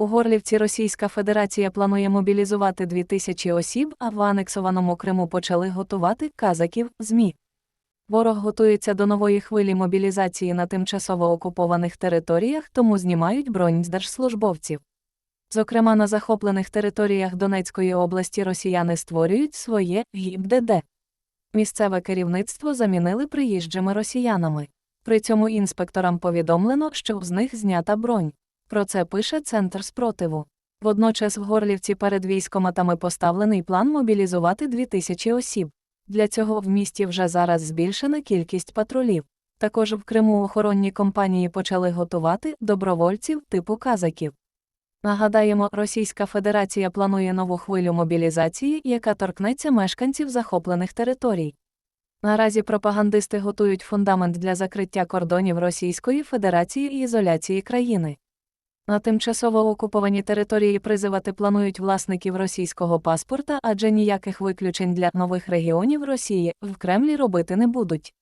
У Горлівці Російська Федерація планує мобілізувати 2000 осіб, а в анексованому Криму почали готувати казаків ЗМІ. Ворог готується до нової хвилі мобілізації на тимчасово окупованих територіях, тому знімають бронь з держслужбовців. Зокрема, на захоплених територіях Донецької області росіяни створюють своє ГІБДД. Місцеве керівництво замінили приїжджими росіянами. При цьому інспекторам повідомлено, що з них знята бронь. Про це пише Центр спротиву. Водночас в Горлівці перед військоматами поставлений план мобілізувати 2000 осіб. Для цього в місті вже зараз збільшена кількість патрулів. Також в Криму охоронні компанії почали готувати добровольців типу казаків. Нагадаємо, Російська Федерація планує нову хвилю мобілізації, яка торкнеться мешканців захоплених територій. Наразі пропагандисти готують фундамент для закриття кордонів Російської Федерації і ізоляції країни. На тимчасово окуповані території призивати планують власників російського паспорта, адже ніяких виключень для нових регіонів Росії в Кремлі робити не будуть.